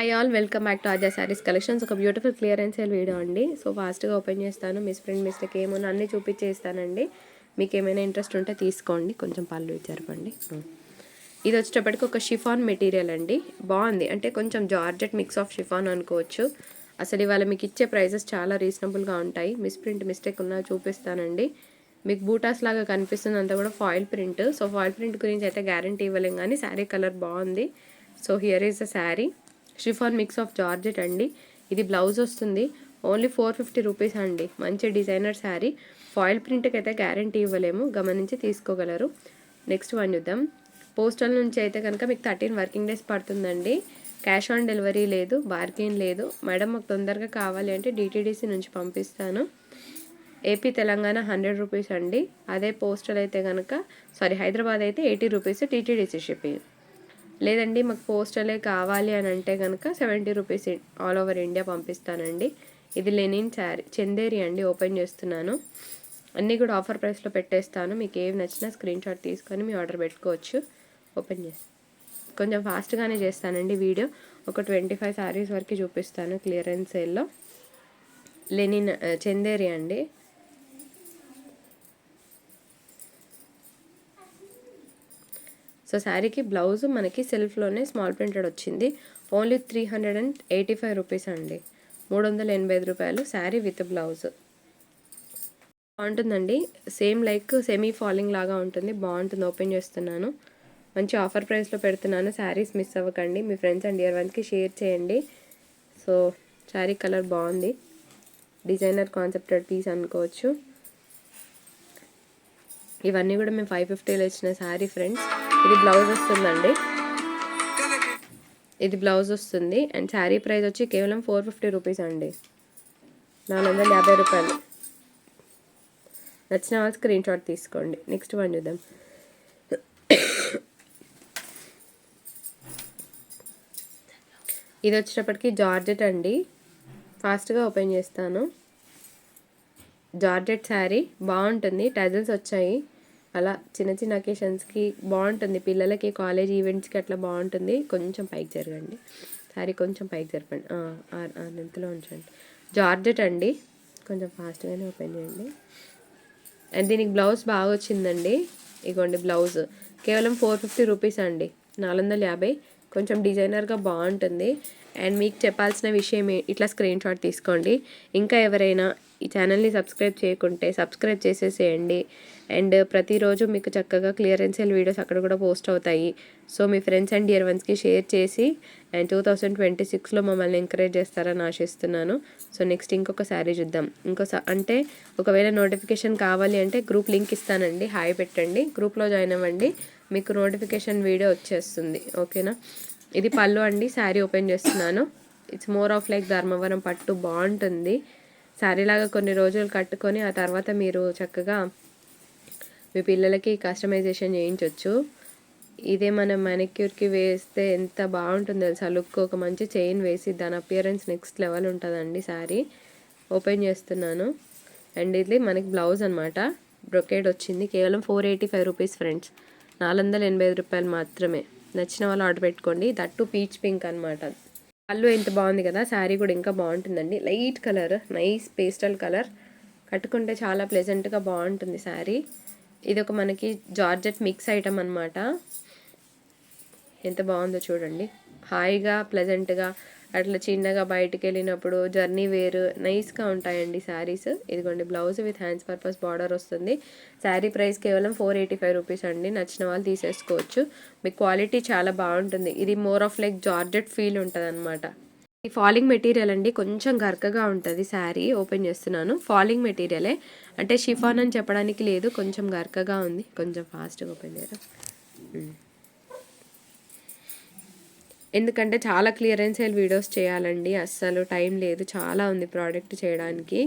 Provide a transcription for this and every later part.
I all welcome back to Aaja saris collections ఒక beautiful clearance sale video అండి. So ఫాస్ట్గా open చేస్తాను. Miss print mistake ఏమన్నా అన్నీ చూపించేస్తానండి. మీకు ఏమైనా ఇంట్రెస్ట్ ఉంటే తీసుకోండి. కొంచెం పళ్ళు జరపండి hmm. ఇది వచ్చేటప్పటికి ఒక షిఫాన్ మెటీరియల్ అండి. బాగుంది. అంటే కొంచెం జార్జెట్ మిక్స్ ఆఫ్ షిఫాన్ అనుకోవచ్చు. అసలు ఇవాళ మీకు ఇచ్చే ప్రైజెస్ చాలా రీజనబుల్గా ఉంటాయి. మిస్ ప్రింట్ మిస్టేక్ ఉన్నా చూపిస్తానండి. మీకు బూటాస్ లాగా కనిపిస్తుంది అంతా కూడా foil print so foil print గురించి అయితే గ్యారంటీ ఇవ్వలేం కానీ శారీ కలర్ బాగుంది. So here is the sari chiffon mix of georgette అండి. ఇది బ్లౌజ్ వస్తుంది. ఓన్లీ ఫోర్ ఫిఫ్టీ రూపీస్ అండి. మంచి డిజైనర్ శారీ. ఫాయిల్ ప్రింట్కి అయితే గ్యారంటీ ఇవ్వలేము. గమనించి తీసుకోగలరు. నెక్స్ట్ వన్ చూద్దాం. పోస్టల్ నుంచి అయితే కనుక మీకు థర్టీన్ వర్కింగ్ డేస్ పడుతుందండి. క్యాష్ ఆన్ డెలివరీ లేదు. బార్గెన్ లేదు. మేడం మాకు తొందరగా కావాలి అంటే డిటీడీసీ నుంచి పంపిస్తాను. ఏపీ తెలంగాణ హండ్రెడ్ రూపీస్ అండి. అదే పోస్టల్ అయితే కనుక సారీ హైదరాబాద్ అయితే ఎయిటీ రూపీస్ టీటీడీసీ షిప్పింగ్. లేదండి మాకు పోస్టలే కావాలి అని అంటే కనుక seventy rupees all over India పంపిస్తానండి. ఇది లెనిన్ శారీ చందేరి అండి ఓపెన్ చేస్తున్నాను. అన్నీ కూడా ఆఫర్ ప్రైస్లో పెట్టేస్తాను. మీకు ఏవి నచ్చినా స్క్రీన్ షాట్ తీసుకొని మీ ఆర్డర్ పెట్టుకోవచ్చు. ఓపెన్ చేసి కొంచెం ఫాస్ట్గానే చేస్తానండి వీడియో. ఒక ట్వంటీ ఫైవ్ శారీస్ వరకు చూపిస్తాను క్లియరెన్స్ సేల్లో. లెనిన్ చందేరి అండి. సో శారీకి బ్లౌజ్ మనకి సెల్ఫ్లోనే స్మాల్ ప్రింటెడ్ వచ్చింది. Only three hundred and eighty five rupees అండి. మూడు వందల ఎనభై ఐదు రూపాయలు శారీ విత్ బ్లౌజ్ బాగుంటుందండి. సేమ్ లైక్ సెమీ ఫాలింగ్ లాగా ఉంటుంది. బాగుంటుంది. ఓపెన్ చేస్తున్నాను. మంచి ఆఫర్ ప్రైస్లో పెడుతున్నాను. శారీస్ మిస్ అవ్వకండి. మీ ఫ్రెండ్స్ అండ్ ఇయర్ వన్కి షేర్ చేయండి. సో శారీ కలర్ బాగుంది. డిజైనర్ కాన్సెప్టెడ్ పీస్ అనుకోవచ్చు. ఇవన్నీ కూడా మేము ఫైవ్ ఫిఫ్టీలో ఇచ్చిన శారీ ఫ్రెండ్స్ ఇది బ్లౌజ్ వస్తుందండి. ఇది బ్లౌజ్ వస్తుంది. అండ్ శారీ ప్రైస్ వచ్చి కేవలం ఫోర్ ఫిఫ్టీ రూపీస్ అండి. నాలుగు వందల యాభై రూపాయలు. నచ్చిన వాళ్ళు స్క్రీన్ షాట్ తీసుకోండి. నెక్స్ట్ వన్ చూద్దాం. ఇది వచ్చేటప్పటికి జార్జెట్ అండి. ఫాస్ట్గా ఓపెన్ చేస్తాను. జార్జెట్ శారీ బాగుంటుంది. టజల్స్ వచ్చాయి. అలా చిన్న చిన్న అకేషన్స్కి బాగుంటుంది. పిల్లలకి కాలేజ్ ఈవెంట్స్కి అట్లా బాగుంటుంది. కొంచెం పైకి జరగండి. సారీ కొంచెం పైకి జరపండి. అంతలో ఉంచండి. జార్జెట్ అండి. కొంచెం ఫాస్ట్గానే ఓపెన్ చేయండి. అండ్ దీనికి బ్లౌజ్ బాగా వచ్చిందండి. ఇగోండి బ్లౌజ్ కేవలం ఫోర్ ఫిఫ్టీ రూపీస్ అండి. నాలుగు వందల యాభై. కొంచెం డిజైనర్గా బాగుంటుంది. అండ్ మీకు చెప్పాల్సిన విషయం ఇట్లా స్క్రీన్ షాట్ తీసుకోండి. ఇంకా ఎవరైనా ఈ ఛానల్ని సబ్స్క్రైబ్ చేయకుంటే సబ్స్క్రైబ్ చేసేసేయండి. అండ్ ప్రతిరోజు మీకు చక్కగా క్లియరెన్స్ వీడియోస్ అక్కడ కూడా పోస్ట్ అవుతాయి. సో మీ ఫ్రెండ్స్ అండ్ డియర్ వన్స్కి షేర్ చేసి అండ్ టూ థౌసండ్ ట్వంటీ సిక్స్లో మమ్మల్ని ఎంకరేజ్ చేస్తారని ఆశిస్తున్నాను. సో నెక్స్ట్ ఇంకొక శారీ చూద్దాం. ఇంకో అంటే ఒకవేళ నోటిఫికేషన్ కావాలి అంటే గ్రూప్ లింక్ ఇస్తానండి. హాయ్ పెట్టండి. గ్రూప్లో జాయిన్ అవ్వండి. మీకు నోటిఫికేషన్ వీడియో వచ్చేస్తుంది ఓకేనా ఇది పళ్ళు అండి శారీ ఓపెన్ చేస్తున్నాను. It's more of like Dharmavaram పట్టు బాగుంటుంది. శారీ లాగా కొన్ని రోజులు కట్టుకొని ఆ తర్వాత మీరు చక్కగా మీ పిల్లలకి కస్టమైజేషన్ చేయించవచ్చు ఇదే మనం మెనిక్యూర్కి వేస్తే ఎంత బాగుంటుంది తెలుసా? లుక్ ఒక మంచి చైన్ వేసి దాని అపియరెన్స్ నెక్స్ట్ లెవెల్ ఉంటుందండి శారీ ఓపెన్ చేస్తున్నాను. అండ్ ఇది మనకి బ్లౌజ్ అనమాట బ్రొకేడ్ వచ్చింది. కేవలం four eighty five rupees friends నాలుగు వందల ఎనభై ఐదు రూపాయలు మాత్రమే. నచ్చిన వాళ్ళు ఆర్డర్ పెట్టుకోండి. దట్టు పీచ్ పింక్ అనమాట పళ్ళు ఎంత బాగుంది కదా శారీ కూడా ఇంకా బాగుంటుందండి. Light colour nice pastel colour. కట్టుకుంటే చాలా ప్లెజెంట్గా బాగుంటుంది శారీ. ఇది ఒక మనకి జార్జెట్ మిక్స్ ఐటమ్ అనమాట ఎంత బాగుందో చూడండి. హాయిగా ప్లెజెంట్గా అట్లా చిన్నగా బయటికి వెళ్ళినప్పుడు జర్నీ వేరు నైస్గా ఉంటాయండి శారీస్. ఇదిగోండి blouse with hands purpose border వస్తుంది. శారీ ప్రైస్ కేవలం ఫోర్ ఎయిటీ ఫైవ్ రూపీస్ అండి. నచ్చిన వాళ్ళు తీసేసుకోవచ్చు. మీ క్వాలిటీ చాలా బాగుంటుంది. ఇది more of like georgette feel ఉంటుంది అనమాట ఈ ఫాలింగ్ మెటీరియల్ అండి కొంచెం గరకగా ఉంటుంది శారీ. ఓపెన్ చేస్తున్నాను. ఫాలింగ్ మెటీరియలే. అంటే షిఫాన్ అని చెప్పడానికి లేదు. కొంచెం గరకగా ఉంది. కొంచెం ఫాస్ట్గా ఓపెన్ చేయడం ఎందుకంటే చాలా క్లియరెన్స్ సేల్ వీడియోస్ చేయాలండి. అస్సలు టైం లేదు. చాలా ఉంది ప్రోడక్ట్ చేయడానికి.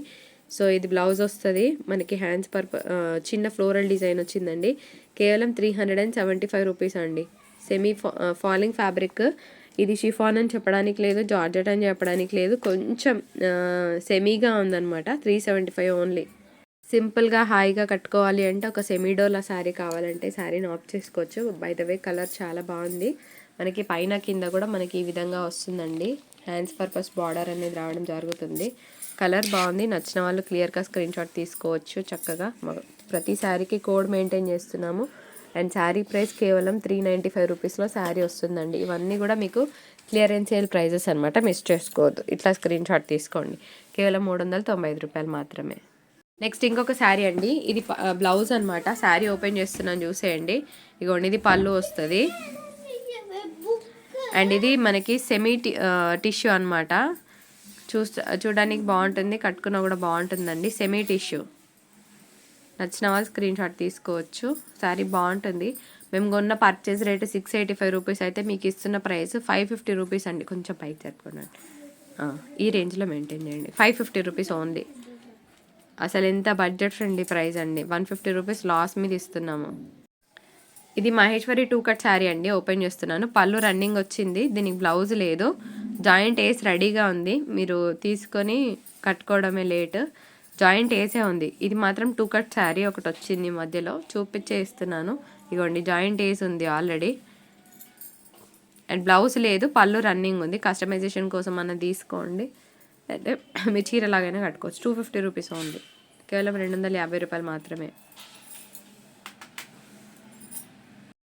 సో ఇది బ్లౌజ్ వస్తుంది. మనకి హ్యాండ్స్ పర్ప చిన్న ఫ్లోరల్ డిజైన్ వచ్చిందండి. కేవలం three hundred and seventy five rupees అండి. Semi falling fabric. ఇది షిఫాన్ అని చెప్పడానికి లేదు. జార్జెట్ అని చెప్పడానికి లేదు. కొంచెం సెమీగా ఉందన్నమాట. Three seventy five only. సింపుల్గా హాయిగా కట్టుకోవాలి అంటే ఒక సెమీడోలా శారీ కావాలంటే శారీని ఆఫ్ చేసుకోవచ్చు. బై ద వే కలర్ చాలా బాగుంది. మనకి పైన కింద కూడా మనకి ఈ విధంగా వస్తుందండి. హ్యాండ్స్ పర్పస్ బార్డర్ అనేది రావడం జరుగుతుంది. కలర్ బాగుంది. నచ్చిన వాళ్ళు క్లియర్గా స్క్రీన్ షాట్ తీసుకోవచ్చు చక్కగా. ప్రతి శారీకి కోడ్ మెయింటైన్ చేస్తున్నాము. అండ్ శారీ ప్రైస్ కేవలం త్రీ నైంటీ ఫైవ్ రూపీస్లో శారీ వస్తుందండి. ఇవన్నీ కూడా మీకు క్లియరెన్స్ సేల్ ప్రైజెస్ అనమాట మిస్ చేసుకోవద్దు. ఇట్లా స్క్రీన్ షాట్ తీసుకోండి. కేవలం మూడు వందల తొంభై ఐదు రూపాయలు మాత్రమే. నెక్స్ట్ ఇంకొక శారీ అండి. ఇది ప- బ్లౌజ్ అనమాట శారీ ఓపెన్ చేస్తున్నాను చూసేయండి. ఇగోండి ఇది పళ్ళు వస్తుంది. అండ్ ఇది మనకి సెమీ టిష్యూ అనమాట చూస్తా చూడడానికి బాగుంటుంది కట్టుకున్నా కూడా బాగుంటుందండి. సెమీ టిష్యూ నచ్చిన వాళ్ళు స్క్రీన్ షాట్ తీసుకోవచ్చు. శారీ బాగుంటుంది. మేము కొన్న purchase rate six eighty five rupees అయితే మీకు ఇస్తున్న ప్రైస్ ఫైవ్ ఫిఫ్టీ రూపీస్ అండి. కొంచెం పైకి జరుపుకున్నాను ఈ రేంజ్లో మెయింటైన్ చేయండి. ఫైవ్ ఫిఫ్టీ రూపీస్ ఓన్లీ అసలు ఎంత బడ్జెట్ ఫ్రెండ్లీ ప్రైస్ అండి. వన్ ఫిఫ్టీ రూపీస్ లాస్ మీద ఇస్తున్నాము. ఇది మహేశ్వరి టూ కట్ శారీ అండి ఓపెన్ చేస్తున్నాను. పళ్ళు రన్నింగ్ వచ్చింది దీనికి బ్లౌజ్ లేదు. జాయింట్ ఏస్ రెడీగా ఉంది. మీరు తీసుకొని కట్టుకోవడమే లేట్. జాయింట్ ఏసే ఉంది. ఇది మాత్రం టూ కట్ శారీ ఒకటి వచ్చింది మధ్యలో. చూపించే ఇస్తున్నాను. ఇగోండి జాయింట్ ఏస్ ఉంది ఆల్రెడీ. అండ్ బ్లౌజ్ లేదు పళ్ళు రన్నింగ్ ఉంది. కస్టమైజేషన్ కోసం అన్న తీసుకోండి. అంటే మీ చీర లాగైనా కట్టుకోవచ్చు. టూ ఫిఫ్టీ రూపీస్ ఉంది. కేవలం రెండు వందల యాభై రూపాయలు మాత్రమే.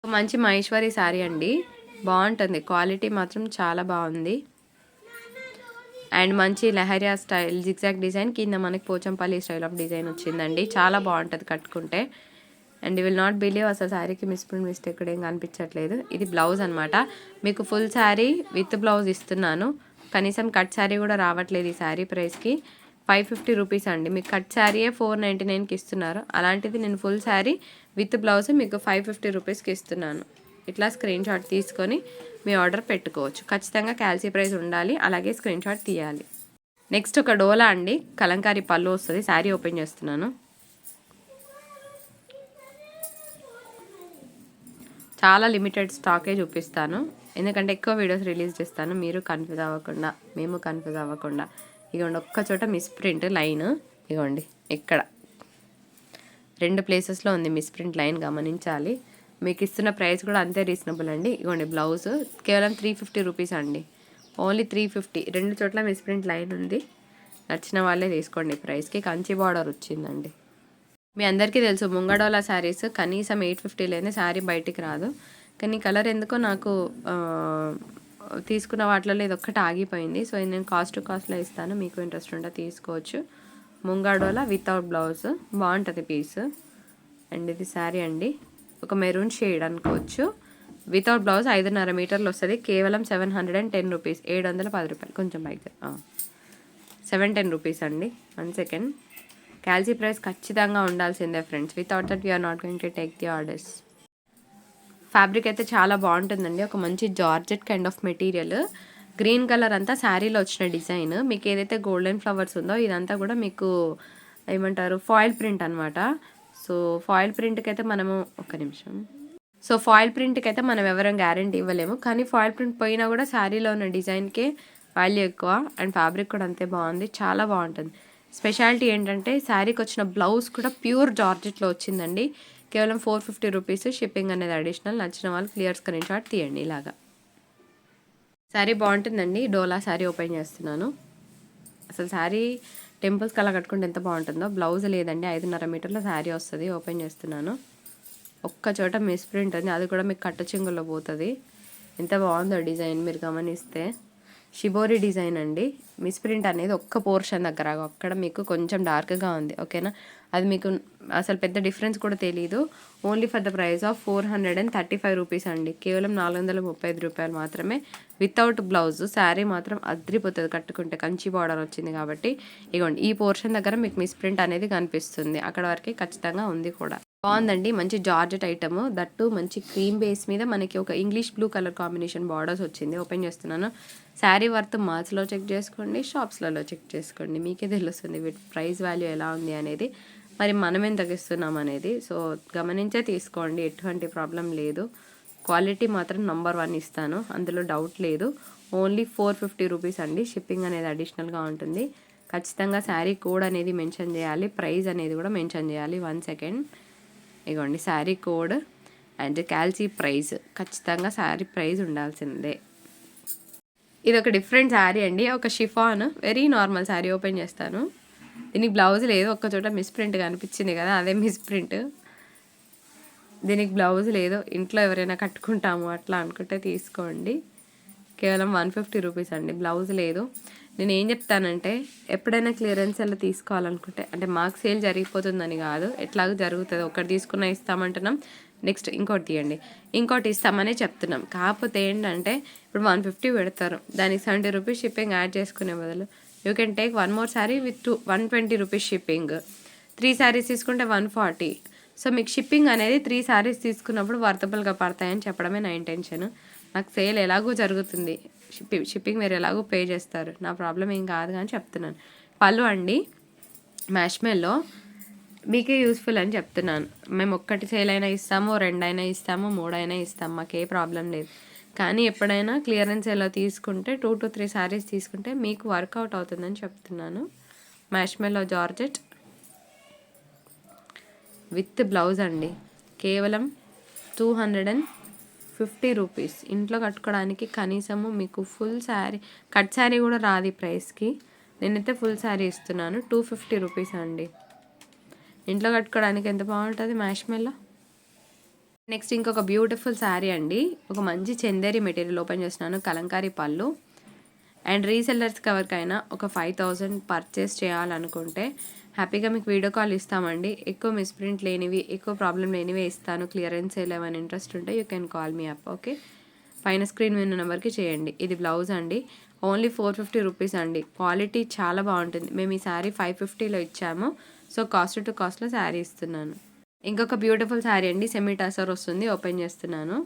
మంచి మహేశ్వరి శారీ అండి. బాగుంటుంది. క్వాలిటీ మాత్రం చాలా బాగుంది. అండ్ మంచి లహరియా స్టైల్ జిగ్జాగ్ డిజైన్ కింద మనకి పోచంపల్లి స్టైల్ ఆఫ్ డిజైన్ వచ్చిందండి. చాలా బాగుంటుంది కట్టుకుంటే. అండ్ విల్ నాట్ బిలీవ్ అసలు శారీకి మిస్ప్రింట్ మిస్టేక్ కూడా ఏం కనిపించట్లేదు. ఇది బ్లౌజ్ అనమాట మీకు ఫుల్ శారీ విత్ బ్లౌజ్ ఇస్తున్నాను. కనీసం కట్ శారీ కూడా రావట్లేదు ఈ శారీ ప్రైస్కి ఫైవ్ ఫిఫ్టీ రూపీస్ అండి. మీకు కట్ శారీయే ఫోర్ నైంటీ నైన్కి ఇస్తున్నారు. అలాంటిది నేను ఫుల్ శారీ విత్ బ్లౌజ్ మీకు ఫైవ్ ఫిఫ్టీ రూపీస్కి ఇస్తున్నాను. ఇట్లా స్క్రీన్ షాట్ తీసుకొని మీ ఆర్డర్ పెట్టుకోవచ్చు. ఖచ్చితంగా క్యాల్సీ ప్రైస్ ఉండాలి. అలాగే స్క్రీన్ షాట్ తీయాలి. నెక్స్ట్ ఒక డోలా అండి. కలంకారీ పళ్ళు వస్తుంది. శారీ ఓపెన్ చేస్తున్నాను. చాలా లిమిటెడ్ స్టాకే చూపిస్తాను. ఎందుకంటే ఎక్కువ వీడియోస్ రిలీజ్ చేస్తాను. మీరు కన్ఫ్యూజ్ అవ్వకుండా మేము కన్ఫ్యూజ్ అవ్వకుండా. ఇగోండి ఒక్క చోట మిస్ప్రింట్ లైన్. ఇగోండి ఇక్కడ. రెండు ప్లేసెస్లో ఉంది మిస్ప్రింట్ లైన్ గమనించాలి. మీకు ఇస్తున్న ప్రైస్ కూడా అంతే రీజనబుల్ అండి. ఇగోండి బ్లౌజ్. కేవలం త్రీ ఫిఫ్టీ రూపీస్ అండి. Only three fifty. రెండు చోట్ల మిస్ప్రింట్ లైన్ ఉంది. నచ్చిన వాళ్ళే తీసుకోండి ప్రైస్కి. కంచి బార్డర్ వచ్చిందండి. మీ అందరికీ తెలుసు ముంగడోలా శారీస్ కనీసం ఎయిట్ ఫిఫ్టీ లేని శారీ బయటికి రాదు. కానీ కలర్ ఎందుకో నాకు తీసుకున్న వాటిలో ఇది ఒక్కటి ఆగిపోయింది. సో ఇది నేను కాస్ట్ టు కాస్ట్లో ఇస్తాను. మీకు ఇంట్రెస్ట్ ఉంటే తీసుకోవచ్చు. ముంగాడోలా వితౌట్ బ్లౌజ్ బాగుంటుంది పీస్ అండ్ ఇది శారీ అండి. ఒక మెరూన్ షేడ్ అనుకోవచ్చు. వితౌట్ బ్లౌజ్ ఐదున్నర మీటర్లు వస్తుంది. కేవలం seven hundred and ten rupees ఏడు వందల పది రూపాయలు. కొంచెం బైక్ సెవెన్ టెన్ రూపీస్ అండి. వన్ సెకండ్ క్యాల్సీ ప్రైస్ ఖచ్చితంగా ఉండాల్సిందే friends without that we are not going to take the orders fabric అయితే చాలా బాగుంటుందండి. ఒక మంచి georgette kind of material green colour అంతా శారీలో వచ్చిన డిజైన్. మీకు ఏదైతే గోల్డెన్ ఫ్లవర్స్ ఉందో ఇదంతా కూడా మీకు ఏమంటారు ఫాయిల్ ప్రింట్ అనమాట సో ఫాయిల్ ప్రింట్కి అయితే మనము ఒక నిమిషం. సో ఫాయిల్ ప్రింట్కి అయితే మనం ఎవరం గ్యారంటీ ఇవ్వలేము. కానీ ఫాయిల్ ప్రింట్ పోయినా కూడా శారీలో ఉన్న డిజైన్కే వాల్యూ ఎక్కువ. అండ్ ఫ్యాబ్రిక్ కూడా అంతే బాగుంది. చాలా బాగుంటుంది. స్పెషాలిటీ ఏంటంటే శారీకి వచ్చిన బ్లౌజ్ కూడా ప్యూర్ జార్జెట్లో వచ్చిందండి. కేవలం ఫోర్ ఫిఫ్టీ రూపీస్ షిప్పింగ్ అనేది అడిషనల్ నచ్చిన వాళ్ళు క్లియర్ స్క్రీన్ షాట్ తీయండి ఇలాగా. శారీ బాగుంటుందండి డోలా శారీ ఓపెన్ చేస్తున్నాను. అసలు శారీ టెంపుల్స్కి అలా కట్టుకుంటే ఎంత బాగుంటుందో. బ్లౌజ్ లేదండి ఐదున్నర మీటర్ల శారీ వస్తుంది ఓపెన్ చేస్తున్నాను. ఒక్క చోట మిస్ ప్రింట్ ఉంది అది కూడా మీకు కట్ట చెంగులో పోతుంది. ఎంత బాగుందో డిజైన్ మీరు గమనిస్తే. షిబోరి డిజైన్ అండి. మిస్ప్రింట్ అనేది ఒక్క పోర్షన్ దగ్గర. అక్కడ మీకు కొంచెం డార్క్గా ఉంది. ఓకేనా అది మీకు అసలు పెద్ద డిఫరెన్స్ కూడా తెలియదు only for the price of four hundred and thirty five rupees అండి. కేవలం నాలుగు వందల ముప్పై ఐదు రూపాయలు మాత్రమే. వితౌట్ బ్లౌజ్ శారీ మాత్రం అద్రిపోతుంది కట్టుకుంటే. కంచి బార్డర్ వచ్చింది కాబట్టి. ఇగోండి ఈ పోర్షన్ దగ్గర మీకు మిస్ప్రింట్ అనేది కనిపిస్తుంది. అక్కడ వరకు ఖచ్చితంగా ఉంది కూడా. బాగుందండి. మంచి జార్జెట్ ఐటమ్. దట్టు మంచి క్రీమ్ బేస్ మీద మనకి ఒక English blue colour combination borders వచ్చింది. ఓపెన్ చేస్తున్నాను. శారీ వర్త్ మాల్స్లో చెక్ చేసుకోండి. షాప్స్లలో చెక్ చేసుకోండి. మీకే తెలుస్తుంది వీటి ప్రైస్ వాల్యూ ఎలా ఉంది అనేది. మరి మనం ఎంత తగ్గిస్తున్నాం అనేది. సో గమనించే తీసుకోండి. ఎటువంటి ప్రాబ్లం లేదు. క్వాలిటీ మాత్రం నంబర్ వన్ ఇస్తాను. అందులో డౌట్ లేదు. ఓన్లీ ఫోర్ ఫిఫ్టీ రూపీస్ అండి. షిప్పింగ్ అనేది అడిషనల్గా ఉంటుంది. ఖచ్చితంగా శారీ కోడ్ అనేది మెన్షన్ చేయాలి. ప్రైస్ అనేది కూడా మెన్షన్ చేయాలి. One second. ఇగోండి శారీ కోడ్ అండ్ క్యాల్సీ ప్రైజ్. ఖచ్చితంగా శారీ ప్రైజ్ ఉండాల్సిందే. ఇది ఒక డిఫరెంట్ శారీ అండి. ఒక chiffon very normal sari open చేస్తాను. దీనికి బ్లౌజ్ లేదు ఒక్క చోట మిస్ ప్రింట్ కనిపించింది కదా అదే మిస్ ప్రింట్. దీనికి బ్లౌజ్ లేదు ఇంట్లో ఎవరైనా కట్టుకుంటాము అట్లా అనుకుంటే తీసుకోండి. కేవలం వన్ ఫిఫ్టీ రూపీస్ అండి బ్లౌజ్ లేదు. నేను ఏం చెప్తానంటే ఎప్పుడైనా క్లియరెన్స్ అలా తీసుకోవాలనుకుంటే అంటే మాకు సేల్ జరిగిపోతుందని కాదు ఎట్లాగో జరుగుతుంది. ఒకటి తీసుకున్న ఇస్తామంటున్నాం నెక్స్ట్ ఇంకోటి తీయండి. ఇంకోటి ఇస్తామనే చెప్తున్నాం. కాకపోతే ఏంటంటే ఇప్పుడు వన్ ఫిఫ్టీ పెడతారు. దానికి సెవెంటీ రూపీస్ షిప్పింగ్ యాడ్ చేసుకునే బదులు you can take one more sari with two one twenty rupees shipping. Three saris తీసుకుంటే వన్ ఫార్టీ. సో మీకు షిప్పింగ్ అనేది త్రీ శారీస్ తీసుకున్నప్పుడు వర్తబుల్గా పడతాయని చెప్పడమే నా ఇంటెన్షన్. నాకు సేల్ ఎలాగో జరుగుతుంది. షిప్పింగ్ షిప్పింగ్ మీరు ఎలాగో పే చేస్తారు. నా ప్రాబ్లం ఏం కాదు కానీ చెప్తున్నాను. పళ్ళు అండి మ్యాష్మెల్లో మీకే యూస్ఫుల్ అని చెప్తున్నాను. మేము ఒక్కటి సేల్ అయినా ఇస్తాము రెండైనా ఇస్తాము మూడైనా ఇస్తాము మాకు ఏ ప్రాబ్లం లేదు. కానీ ఎప్పుడైనా క్లియరెన్స్ ఎలా తీసుకుంటే టూ టు త్రీ శారీస్ తీసుకుంటే మీకు వర్కౌట్ అవుతుందని చెప్తున్నాను. మ్యాష్మెల్లో జార్జెట్ విత్ బ్లౌజ్ అండి. కేవలం two hundred and fifty rupees. ఇంట్లో కట్టుకోవడానికి కనీసము మీకు ఫుల్ శారీ కట్ శారీ కూడా రాదు ఈ ప్రైస్కి. నేనైతే ఫుల్ శారీ ఇస్తున్నాను టూ ఫిఫ్టీ రూపీస్ అండి. ఇంట్లో కట్టుకోవడానికి ఎంత బాగుంటుంది మ్యాష్మెల్లో నెక్స్ట్ ఇంకొక బ్యూటిఫుల్ శారీ అండి. ఒక మంచి చందేరి మెటీరియల్ ఓపెన్ చేస్తున్నాను కలంకారీ పళ్ళు. అండ్ రీసెల్లర్స్ ఎవరికైనా ఒక ఫైవ్ థౌజండ్ పర్చేస్ చేయాలనుకుంటే హ్యాపీగా మీకు వీడియో కాల్ ఇస్తామండి. ఎక్కువ మిస్ప్రింట్ లేనివి ఎక్కువ ప్రాబ్లం లేనివి ఇస్తాను. క్లియరెన్స్ ఏమైనా ఇంట్రెస్ట్ ఉంటే you can call me up okay? పైన స్క్రీన్ మీద నెంబర్కి చేయండి. ఇది బ్లౌజ్ అండి. ఓన్లీ ఫోర్ ఫిఫ్టీ రూపీస్ అండి. క్వాలిటీ చాలా బాగుంటుంది. మేము ఈ శారీ ఫైవ్ ఫిఫ్టీలో ఇచ్చాము. సో కాస్ట్ టు కాస్ట్లో శారీ ఇస్తున్నాను. ఇంకొక బ్యూటిఫుల్ శారీ అండి. సెమీ వస్తుంది. ఓపెన్ చేస్తున్నాను.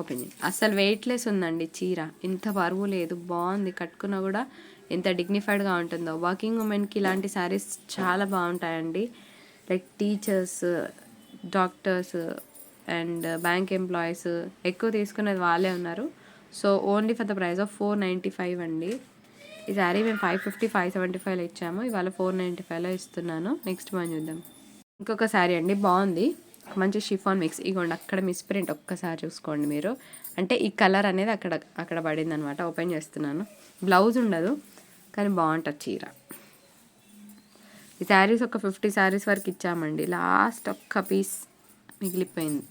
ఓపెన్ చేయండి వెయిట్లెస్ ఉందండి చీర. ఇంత బరువు లేదు. బాగుంది. కట్టుకున్నా కూడా ఎంత డిగ్నిఫైడ్గా ఉంటుందో. వర్కింగ్ ఉమెన్కి ఇలాంటి శారీస్ చాలా బాగుంటాయండి. Like teachers doctors and bank employees ఎక్కువ తీసుకునేది వాళ్ళే ఉన్నారు. So only for the price of four ninety five అండి. ఈ శారీ మేము ఫైవ్ ఫిఫ్టీ ఫైవ్ సెవెంటీ ఫైవ్లో ఇచ్చాము. ఇవాళ ఫోర్ నైంటీ ఫైవ్లో ఇస్తున్నాను. నెక్స్ట్ మనం చూద్దాం. ఇంకొక శారీ అండి బాగుంది. మంచి షిఫాన్ మిక్స్. ఇగోండి అక్కడ మిస్ ప్రింట్ ఒక్కసారి చూసుకోండి మీరు. అంటే ఈ కలర్ అనేది అక్కడ అక్కడ పడింది అనమాట ఓపెన్ చేస్తున్నాను. బ్లౌజ్ ఉండదు కానీ బాగుంటుంది చీర. ఈ శారీస్ ఒక ఫిఫ్టీ శారీస్ వరకు ఇచ్చామండి. లాస్ట్ ఒక్క పీస్ మిగిలిపోయింది.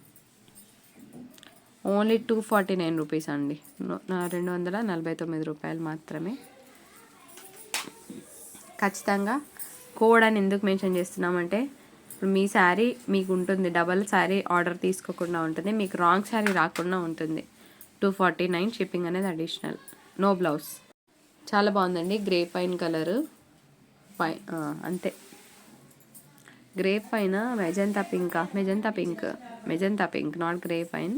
Only two forty nine rupees అండి. రెండు వందల నలభై తొమ్మిది రూపాయలు మాత్రమే. ఖచ్చితంగా కోడ్ అని ఎందుకు మెన్షన్ చేస్తున్నామంటే ఇప్పుడు మీ శారీ మీకు ఉంటుంది డబల్ శారీ ఆర్డర్ తీసుకోకుండా ఉంటుంది మీకు రాంగ్ శారీ రాకుండా ఉంటుంది. టూ ఫార్టీ నైన్ షిప్పింగ్ అనేది అడిషనల్ నో బ్లౌజ్ చాలా బాగుందండి. గ్రే పైన్ కలరు పై అంతే. గ్రే పైన magenta pink magenta pink magenta pink not grey pine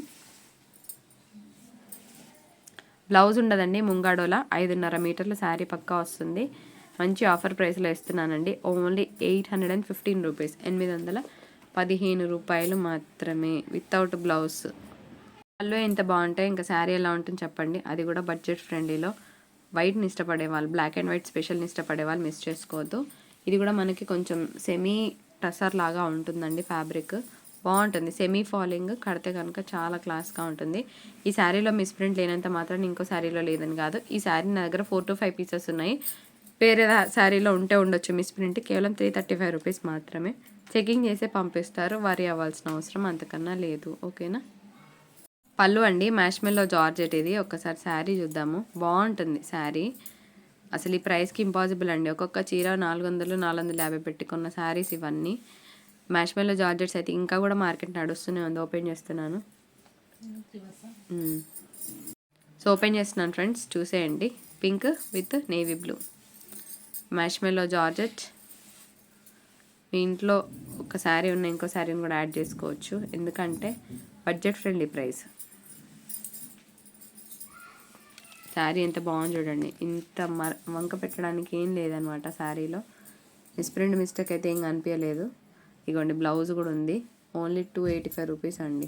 blouse ఉండదండి. ముంగాడోలా ఐదున్నర మీటర్ల శారీ పక్కా వస్తుంది. మంచి ఆఫర్ ప్రైస్లో ఇస్తున్నానండి. Only eight hundred and fifteen rupees. ఎనిమిది వందల పదిహేను రూపాయలు మాత్రమే వితౌట్ బ్లౌజ్. వాళ్ళు ఎంత బాగుంటాయి ఇంకా శారీ ఎలా ఉంటుంది చెప్పండి. అది కూడా బడ్జెట్ ఫ్రెండ్లీలో. వైట్ని ఇష్టపడే వాళ్ళు బ్లాక్ అండ్ వైట్ స్పెషల్ని ఇష్టపడే వాళ్ళు మిస్ చేసుకోవద్దు. ఇది కూడా మనకి కొంచెం సెమీ టసర్ లాగా ఉంటుందండి ఫ్యాబ్రిక్ బాగుంటుంది. సెమీ ఫాలింగ్ కడితే కనుక చాలా క్లాస్గా ఉంటుంది. ఈ శారీలో మిస్ ప్రింట్ లేనంత మాత్రం ఇంకో శారీలో లేదని కాదు. ఈ శారీ నా దగ్గర ఫోర్ టు ఫైవ్ పీసెస్ ఉన్నాయి. వేరే శారీలో ఉంటే ఉండొచ్చు మిస్ ప్రింట్. కేవలం త్రీ థర్టీ ఫైవ్ రూపీస్ మాత్రమే. చెకింగ్ చేసి పంపిస్తారు. వరి అవ్వాల్సిన అవసరం అంతకన్నా లేదు. ఓకేనా? పళ్ళు అండి. మ్యాష్మెల్లో జార్జెట్ ఇది. ఒక్కసారి శారీ చూద్దాము. బాగుంటుంది శారీ. అసలు ఈ ప్రైస్కి ఇంపాసిబుల్ అండి. ఒక్కొక్క చీర నాలుగు వందలు నాలుగు వందల యాభై పెట్టుకున్న శారీస్ ఇవన్నీ. మ్యాష్మెల్లో జార్జెట్స్ అయితే ఇంకా కూడా మార్కెట్ నడుస్తూనే ఉంది. ఓపెన్ చేస్తున్నాను. సో ఓపెన్ చేస్తున్నాను ఫ్రెండ్స్ చూసేయండి. Pink with navy blue marshmallow georgette మీ ఇంట్లో ఒక శారీ ఉన్న ఇంకో శారీని కూడా యాడ్ చేసుకోవచ్చు. ఎందుకంటే బడ్జెట్ ఫ్రెండ్లీ ప్రైస్ శారీ ఎంత బాగుంది చూడండి. ఇంత మర వంక పెట్టడానికి ఏం లేదనమాట శారీలో. మిస్ప్రింట్ మిస్టేక్ అయితే ఏం కనిపించలేదు. ఇగోండి బ్లౌజ్ కూడా ఉంది. Only two eighty five rupees అండి.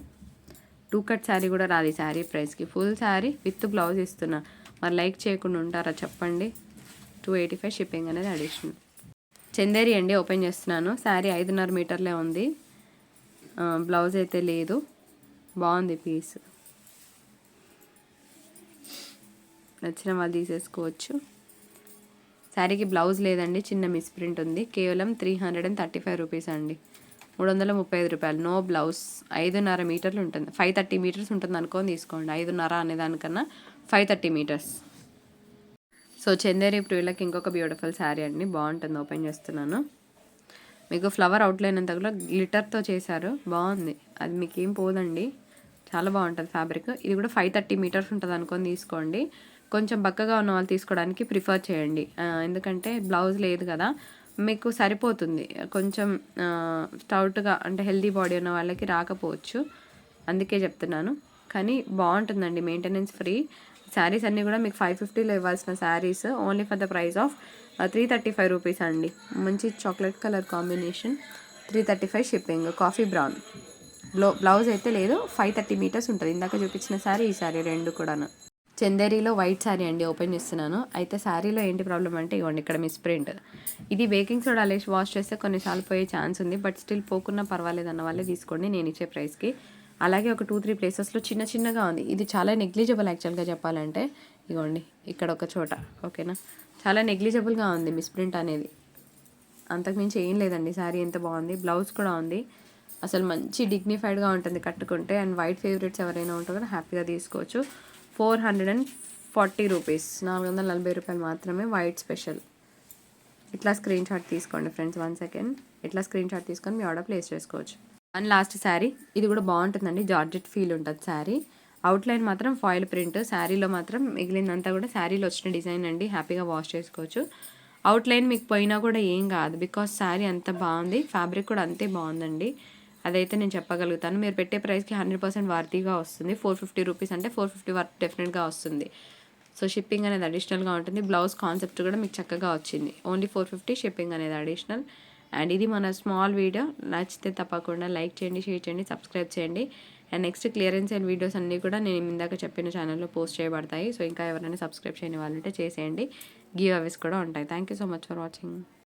టూ కట్ శారీ కూడా రాదు ఈ శారీ ప్రైస్కి. ఫుల్ శారీ విత్ బ్లౌజ్ ఇస్తున్నా. మరి లైక్ చేయకుండా ఉంటారా చెప్పండి. టూ ఎయిటీ ఫైవ్ షిప్పింగ్ అనేది అడిషనల్ చందేరి అండి ఓపెన్ చేస్తున్నాను. శారీ ఐదున్నర మీటర్లే ఉంది. బ్లౌజ్ అయితే లేదు. బాగుంది పీస్. నచ్చిన వాళ్ళు తీసేసుకోవచ్చు. శారీకి బ్లౌజ్ లేదండి చిన్న మిస్ప్రింట్ ఉంది. కేవలం three hundred and thirty five rupees అండి. మూడు వందల ముప్పై ఐదు రూపాయలు. No blouse. ఐదున్నర మీటర్లు ఉంటుంది. ఫైవ్ థర్టీ మీటర్స్ ఉంటుంది అనుకొని తీసుకోండి. ఐదున్నర అనే దానికన్నా five thirty metres. So Chanderi ప్రియులకి ఇంకొక బ్యూటిఫుల్ శారీ అండి. బాగుంటుంది ఓపెన్ చేస్తున్నాను. మీకు ఫ్లవర్ అవుట్లైన్ అంతా కూడా గ్లిటర్తో చేశారు. బాగుంది. అది మీకు ఏం పోదండి. చాలా బాగుంటుంది ఫ్యాబ్రిక్ ఇది కూడా ఫైవ్ థర్టీ మీటర్స్ ఉంటుంది అనుకొని తీసుకోండి. కొంచెం బక్కగా ఉన్న వాళ్ళు తీసుకోవడానికి ప్రిఫర్ చేయండి. ఎందుకంటే బ్లౌజ్ లేదు కదా. మీకు సరిపోతుంది. కొంచెం స్టౌట్గా అంటే హెల్దీ బాడీ ఉన్న వాళ్ళకి రాకపోవచ్చు. అందుకే చెప్తున్నాను. కానీ బాగుంటుందండి. మెయింటెనెన్స్ ఫ్రీ శారీస్ అన్నీ కూడా మీకు ఫైవ్ ఫిఫ్టీలో ఇవ్వాల్సిన saris only for the price of three thirty five rupees అండి. మంచి chocolate colour combination three thirty five shipping coffee brown బ్లౌ blouse అయితే లేదు ఫైవ్ థర్టీ మీటర్స్ ఉంటుంది. ఇందాక చూపించిన శారీ ఈ శారీ రెండు కూడాను. చందేరీలో వైట్ శారీ అండి ఓపెన్ చేస్తున్నాను. అయితే శారీలో ఏంటి ప్రాబ్లం అంటే ఇవ్వండి ఇక్కడ మిస్ ప్రింట్ ఇది బేకింగ్ సోడా లేసి వాష్ చేస్తే కొన్నిసార్లు పోయే ఛాన్స్ ఉంది బట్ స్టిల్ పోకున్నా పర్వాలేదు అన్న వాళ్ళే తీసుకోండి నేను ఇచ్చే ప్రైస్కి అలాగే ఒక టూ త్రీ ప్లేసెస్లో చిన్న చిన్నగా ఉంది. ఇది చాలా నెగ్లిజిబుల్ యాక్చువల్గా చెప్పాలంటే. ఇగోండి ఇక్కడ ఒక చోట. ఓకేనా? చాలా నెగ్లిజిబుల్గా ఉంది మిస్ ప్రింట్ అనేది. అంతకుమించి ఏం లేదండి. శారీ ఎంత బాగుంది బ్లౌజ్ కూడా ఉంది. అసలు మంచి డిగ్నిఫైడ్గా ఉంటుంది కట్టుకుంటే. అండ్ వైట్ ఫేవరెట్స్ ఎవరైనా ఉంటారో కూడా హ్యాపీగా తీసుకోవచ్చు. Four hundred and forty rupees నాలుగు వందల నలభై రూపాయలు మాత్రమే వైట్ స్పెషల్ ఇట్లా స్క్రీన్ షాట్ తీసుకోండి ఫ్రెండ్స్ వన్ సెకండ్ ఇట్లా స్క్రీన్ షాట్ తీసుకొని మీ ఆర్డర్ ప్లేస్ చేసుకోవచ్చు. And last sari. ఇది కూడా బాగుంటుందండి. జార్జెట్ ఫీల్ ఉంటుంది శారీ. అవుట్లైన్ మాత్రం ఫాయిల్ ప్రింట్ శారీలో మాత్రం మిగిలిందంతా కూడా శారీలో వచ్చిన డిజైన్ అండి. హ్యాపీగా వాష్ చేసుకోవచ్చు. అవుట్లైన్ మీకు పోయినా కూడా ఏం కాదు. బికాస్ శారీ అంత బాగుంది. ఫ్యాబ్రిక్ కూడా అంతే బాగుందండి. అదైతే నేను చెప్పగలుగుతాను. మీరు పెట్టే ప్రైస్కి హండ్రెడ్ పర్సెంట్ వర్తీగా వస్తుంది. ఫోర్ ఫిఫ్టీ రూపీస్ అంటే ఫోర్ ఫిఫ్టీ వర్త్ డెఫినెట్గా వస్తుంది. సో షిప్పింగ్ అనేది అడిషనల్గా ఉంటుంది. బ్లౌజ్ కాన్సెప్ట్ కూడా మీకు చక్కగా వచ్చింది. ఓన్లీ ఫోర్ ఫిఫ్టీ షిప్పింగ్ అనేది అడిషనల్ అండ్ ఇది మన స్మాల్ వీడియో. నచ్చితే తప్పకుండా లైక్ చేయండి షేర్ చేయండి సబ్స్క్రైబ్ చేయండి. And next clearance and videos అన్నీ కూడా నేను ఇందాక చెప్పిన ఛానల్లో పోస్ట్ చేయబడతాయి. సో ఇంకా ఎవరైనా సబ్స్క్రైబ్ చేయని వాళ్ళు ఉంటే చేసేయండి. గివ్ అవేస్ కూడా ఉంటాయి. Thank you so much for watching